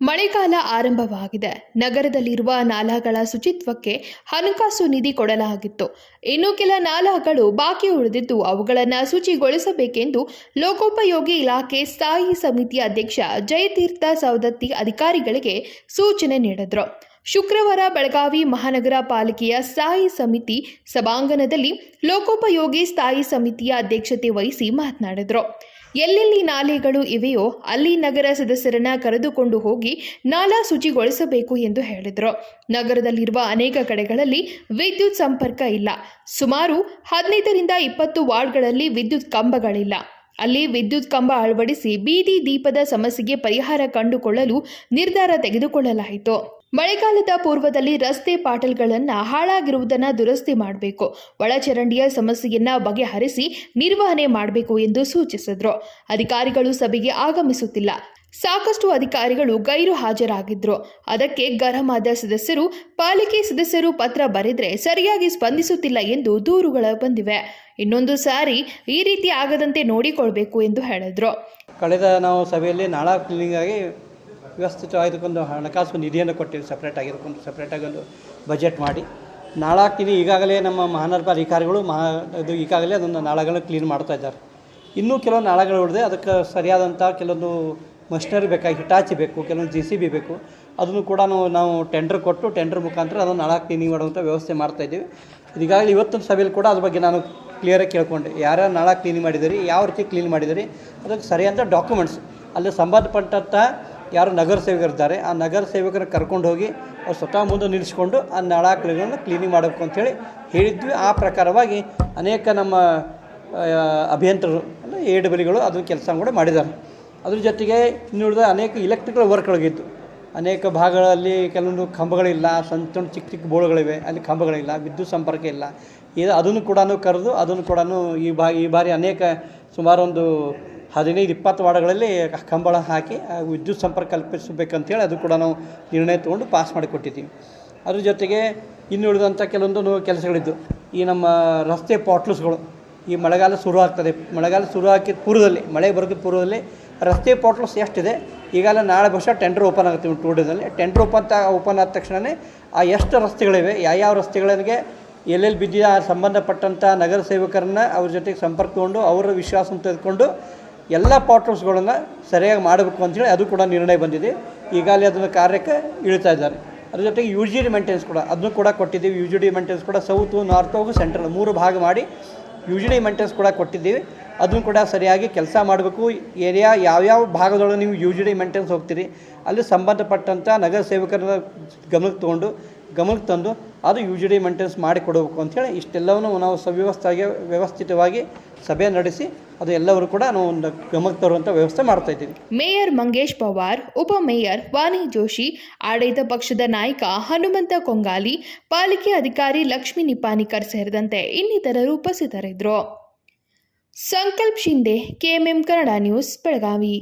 ಮಳೆಗಾಲ ಆರಂಭವಾಗಿದೆ. ನಗರದಲ್ಲಿರುವ ನಾಲಾಗಳ ಶುಚಿತ್ವಕ್ಕೆ ಹಣಕಾಸು ನಿಧಿ ಕೊಡಲಾಗಿತ್ತು. ಇನ್ನು ಕೆಲ ನಾಲಾಗಳು ಬಾಕಿ ಉಳಿದಿದ್ದು ಅವುಗಳನ್ನು ಶುಚಿಗೊಳಿಸಬೇಕೆಂದು ಲೋಕೋಪಯೋಗಿ ಇಲಾಖೆ ಸ್ಥಾಯಿ ಸಮಿತಿ ಅಧ್ಯಕ್ಷ ಜಯತೀರ್ಥ ಸವದತ್ತಿ ಅಧಿಕಾರಿಗಳಿಗೆ ಸೂಚನೆ ನೀಡಿದರು. ಶುಕ್ರವಾರ ಬೆಳಗಾವಿ ಮಹಾನಗರ ಪಾಲಿಕೆಯ ಸ್ಥಾಯಿ ಸಮಿತಿ ಸಭಾಂಗಣದಲ್ಲಿ ಲೋಕೋಪಯೋಗಿ ಸ್ಥಾಯಿ ಸಮಿತಿಯ ಅಧ್ಯಕ್ಷತೆ ವಹಿಸಿ ಮಾತನಾಡಿದರು. ಎಲ್ಲೆಲ್ಲಿ ನಾಲೆಗಳು ಇವೆಯೋ ಅಲ್ಲಿ ನಗರ ಸದಸ್ಯರನ್ನ ಕರೆದುಕೊಂಡು ಹೋಗಿ ನಾಲಾ ಶುಚಿಗೊಳಿಸಬೇಕು ಎಂದು ಹೇಳಿದರು. ನಗರದಲ್ಲಿರುವ ಅನೇಕ ಕಡೆಗಳಲ್ಲಿ ವಿದ್ಯುತ್ ಸಂಪರ್ಕ ಇಲ್ಲ. ಸುಮಾರು ಹದಿನೈದರಿಂದ ಇಪ್ಪತ್ತು ವಾರ್ಡ್ಗಳಲ್ಲಿ ವಿದ್ಯುತ್ ಕಂಬಗಳಿಲ್ಲ. ಅಲ್ಲಿ ವಿದ್ಯುತ್ ಕಂಬ ಅಳವಡಿಸಿ ಬೀದಿ ದೀಪದ ಸಮಸ್ಯೆಗೆ ಪರಿಹಾರ ಕಂಡುಕೊಳ್ಳಲು ನಿರ್ಧಾರ ತೆಗೆದುಕೊಳ್ಳಲಾಯಿತು. ಮಳೆಗಾಲದ ಪೂರ್ವದಲ್ಲಿ ರಸ್ತೆ ಪಾಟಲ್ಗಳನ್ನು ಹಾಳಾಗಿರುವುದನ್ನು ದುರಸ್ತಿ ಮಾಡಬೇಕು. ಒಳಚರಂಡಿಯ ಸಮಸ್ಯೆಯನ್ನ ಬಗೆಹರಿಸಿ ನಿರ್ವಹಣೆ ಮಾಡಬೇಕು ಎಂದು ಸೂಚಿಸಿದ್ರು. ಅಧಿಕಾರಿಗಳು ಸಭೆಗೆ ಆಗಮಿಸುತ್ತಿಲ್ಲ. ಸಾಕಷ್ಟು ಅಧಿಕಾರಿಗಳು ಗೈರು ಹಾಜರಾಗಿದ್ರು. ಅದಕ್ಕೆ ಗರಮಾದ ಸದಸ್ಯರು, ಪಾಲಿಕೆ ಸದಸ್ಯರು ಪತ್ರ ಬರೆದ್ರೆ ಸರಿಯಾಗಿ ಸ್ಪಂದಿಸುತ್ತಿಲ್ಲ ಎಂದು ದೂರುಗಳು ಬಂದಿವೆ. ಇನ್ನೊಂದು ಸಾರಿ ಈ ರೀತಿ ಆಗದಂತೆ ನೋಡಿಕೊಳ್ಬೇಕು ಎಂದು ಹೇಳಿದ್ರು. ಕಳೆದ ನಾವು ಸಭೆಯಲ್ಲಿ ನಾಳಾ ಕ್ಲೀನಿಂಗಾಗಿ ವ್ಯವಸ್ಥಿತವಾಗಿದ್ದಕ್ಕೊಂದು ಹಣಕಾಸು ನಿಧಿಯನ್ನು ಕೊಟ್ಟಿವಿ ಸಪ್ರೇಟಾಗಿ ಇದಕ್ಕೊಂದು ಸಪ್ರೇಟಾಗಿ ಒಂದು ಬಜೆಟ್ ಮಾಡಿ. ನಾಳಾ ಕ್ಲೀನಿ ಈಗಾಗಲೇ ನಮ್ಮ ಮಹಾನಗರ ಅಧಿಕಾರಿಗಳು ಮಹಾ, ಅದು ಈಗಾಗಲೇ ಅದನ್ನು ನಾಳಗಳನ್ನು ಕ್ಲೀನ್ ಮಾಡ್ತಾ ಇದ್ದಾರೆ. ಇನ್ನೂ ಕೆಲವೊಂದು ನಾಳಗಳು ಉಳಿದೆ ಅದಕ್ಕೆ ಸರಿಯಾದಂಥ ಕೆಲವೊಂದು ಮಷಿನರಿ ಬೇಕಾಗಿ ಹಿಟಾಚಿ ಬೇಕು, ಕೆಲವೊಂದು ಜಿ ಸಿ ಬಿ ಬೇಕು, ಅದನ್ನು ಕೂಡ ನಾವು ನಾವು ಟೆಂಡರ್ ಕೊಟ್ಟು ಟೆಂಡರ್ ಮುಖಾಂತರ ಅದನ್ನು ನಾಳಾ ಕ್ಲೀನಿಂಗ್ ಮಾಡುವಂಥ ವ್ಯವಸ್ಥೆ ಮಾಡ್ತಾಯಿದ್ದೀವಿ ಈಗಾಗಲೇ ಇವತ್ತೊಂದು ಸಭೆಯಲ್ಲಿ ಕೂಡ ಅದ್ರ ಬಗ್ಗೆ ನಾನು ಕ್ಲಿಯರಾಗಿ ಕೇಳ್ಕೊಂಡೆ. ಯಾರ್ಯಾರು ನಾಳೆ ಕ್ಲೀನಿಂಗ್ ಮಾಡಿದಿರಿ ಯಾವ ರೀತಿ ಕ್ಲೀನ್ ಮಾಡಿದಿರಿ ಅದಕ್ಕೆ ಸರಿಯಾದ ಡಾಕ್ಯುಮೆಂಟ್ಸ್ ಅಲ್ಲಿ ಸಂಬಂಧಪಟ್ಟಂಥ ಯಾರು ನಗರ ಸೇವಕರಿದ್ದಾರೆ ಆ ನಗರ ಸೇವಕರನ್ನ ಕರ್ಕೊಂಡು ಹೋಗಿ ಅವ್ರು ಸ್ವತಃ ಮುಂದೆ ನಿಲ್ಲಿಸ್ಕೊಂಡು ಆ ನಳಾಕಳಿಗಳನ್ನು ಕ್ಲೀನಿಂಗ್ ಮಾಡಬೇಕು ಅಂಥೇಳಿ ಹೇಳಿದ್ವಿ. ಆ ಪ್ರಕಾರವಾಗಿ ಅನೇಕ ನಮ್ಮ ಅಭಿಯಂತರರು, ಅಂದರೆ ಎ ಡಬ್ಲ್ಯೂಗಳು ಅದನ್ನು ಕೆಲಸ ಕೂಡ ಮಾಡಿದ್ದಾರೆ. ಅದ್ರ ಜೊತೆಗೆ ಇನ್ನುಳಿದ ಅನೇಕ ಇಲೆಕ್ಟ್ರಿಕಲ್ ವರ್ಕ್ಗಳಿಗಿತ್ತು ಅನೇಕ ಭಾಗಗಳಲ್ಲಿ ಕೆಲವೊಂದು ಕಂಬಗಳಿಲ್ಲ, ಸಣ್ಣ ಸಣ್ಣ ಚಿಕ್ಕ ಚಿಕ್ಕ ಬೋಳುಗಳಿವೆ ಅಲ್ಲಿ ಕಂಬಗಳಿಲ್ಲ, ವಿದ್ಯುತ್ ಸಂಪರ್ಕ ಇಲ್ಲ. ಇದು ಅದನ್ನು ಕೂಡ ಕರೆದು ಅದನ್ನು ಕೂಡ ಈ ಬಾ ಈ ಬಾರಿ ಅನೇಕ ಸುಮಾರು ಒಂದು ಹದಿನೈದು, ಇಪ್ಪತ್ತು ವಾರ್ಡ್ಗಳಲ್ಲಿ ಕಂಬಳ ಹಾಕಿ ವಿದ್ಯುತ್ ಸಂಪರ್ಕ ಕಲ್ಪಿಸಬೇಕಂತೇಳಿ ಅದು ಕೂಡ ನಾವು ನಿರ್ಣಯ ತೊಗೊಂಡು ಪಾಸ್ ಮಾಡಿಕೊಟ್ಟಿದ್ದೀವಿ. ಅದ್ರ ಜೊತೆಗೆ ಇನ್ನುಳಿದಂಥ ಕೆಲವೊಂದು ಕೆಲಸಗಳಿದ್ದು. ಈ ನಮ್ಮ ರಸ್ತೆ ಪಾಟ್ಲಸ್ಗಳು, ಈ ಮಳೆಗಾಲ ಶುರು ಆಗ್ತದೆ. ಮಳೆಗಾಲ ಶುರು ಹಾಕಿದ ಪೂರ್ವದಲ್ಲಿ, ಮಳೆ ಬರೋಕ್ಕೆ ಪೂರ್ವದಲ್ಲಿ ರಸ್ತೆ ಪಾಟ್ಲಸ್ ಎಷ್ಟಿದೆ, ಈಗಾಗಲೇ ನಾಳೆ ವರ್ಷ ಟೆಂಡರ್ ಓಪನ್ ಆಗುತ್ತೆ ಟೂ ಡೇಸಲ್ಲಿ ಟೆಂಡರ್ ಓಪನ್ ತ, ಓಪನ್ ಆದ ತಕ್ಷಣವೇ ಆ ಎಷ್ಟು ರಸ್ತೆಗಳಿವೆ ಯಾವ ರಸ್ತೆಗಳಿಗೆ ಎಲ್ಲೆಲ್ಲಿ ಬಿದ್ದಿದೆ ಆ ಸಂಬಂಧಪಟ್ಟಂಥ ನಗರ ಸೇವಕರನ್ನ ಅವ್ರ ಜೊತೆಗೆ ಸಂಪರ್ಕ ತಗೊಂಡು, ಅವರ ವಿಶ್ವಾಸವನ್ನು ತೆಗೆದುಕೊಂಡು ಎಲ್ಲ ಪಾಟ್ರೂಮ್ಸ್ಗಳನ್ನು ಸರಿಯಾಗಿ ಮಾಡಬೇಕು ಅಂತೇಳಿ ಅದು ಕೂಡ ನಿರ್ಣಯ ಬಂದಿದೆ. ಈಗಾಗಲೇ ಅದನ್ನು ಕಾರ್ಯಕ್ಕೆ ಇಳಿತಾ ಇದ್ದಾರೆ. ಅದ್ರ ಜೊತೆಗೆ ಯು ಜಿ ಡಿ ಮೇಂಟೆನ್ಸ್ ಕೂಡ, ಅದನ್ನು ಕೂಡ ಕೊಟ್ಟಿದ್ದೀವಿ. ಯು ಜಿ ಡಿ ಮೇಂಟೆನ್ಸ್ ಕೂಡ ಸೌತು ನಾರ್ತ್ ಹಾಗೂ ಸೆಂಟ್ರಲ್ ಮೂರು ಭಾಗ ಮಾಡಿ ಯು ಜಿ ಡಿ ಮೇಂಟೆನ್ಸ್ ಕೂಡ ಕೊಟ್ಟಿದ್ದೀವಿ. ಅದನ್ನು ಕೂಡ ಸರಿಯಾಗಿ ಕೆಲಸ ಮಾಡಬೇಕು. ಏರಿಯಾ ಯಾವ್ಯಾವ ಭಾಗದೊಳಗೆ ನೀವು ಯು ಜಿ ಡಿ ಮೇಂಟೆನ್ಸ್ ಹೋಗ್ತೀರಿ, ಅಲ್ಲಿ ಸಂಬಂಧಪಟ್ಟಂಥ ನಗರ ಸೇವಕರ ಗಮನಕ್ಕೆ ತೊಗೊಂಡು, ಗಮನಕ್ಕೆ ತಂದು ಅದು ಯು ಜಿ ಡಿ ಮೇಂಟೆನ್ಸ್ ಮಾಡಿ ಕೊಡಬೇಕು ಅಂಥೇಳಿ ಇಷ್ಟೆಲ್ಲವನ್ನು ನಾವು ಸವ್ಯವಸ್ಥೆಗೆ ವ್ಯವಸ್ಥಿತವಾಗಿ ಸಭೆ ನಡೆಸಿ ಅದು ಎಲ್ಲವರು ಕೂಡ ನಾವು ಒಂದು ಗಮನಕ್ಕೆ ತರುವಂಥ ವ್ಯವಸ್ಥೆ ಮಾಡ್ತಾ ಇದ್ದೀವಿ. ಮೇಯರ್ ಮಂಗೇಶ್ ಪವಾರ್ ಉಪಮೇಯರ್ ವಾನಿ ಜೋಶಿ, ಆಡಳಿತ ಪಕ್ಷದ ನಾಯಕ ಹನುಮಂತ ಕೊಂಗಾಲಿ, ಪಾಲಿಕೆ ಅಧಿಕಾರಿ ಲಕ್ಷ್ಮೀ ನಿಪಾನಿಕರ್ ಸೇರಿದಂತೆ ಇನ್ನಿತರರು ಉಪಸ್ಥಿತರಿದ್ದರು. Sankalp Shinde KMM Kannada news, Belagavi.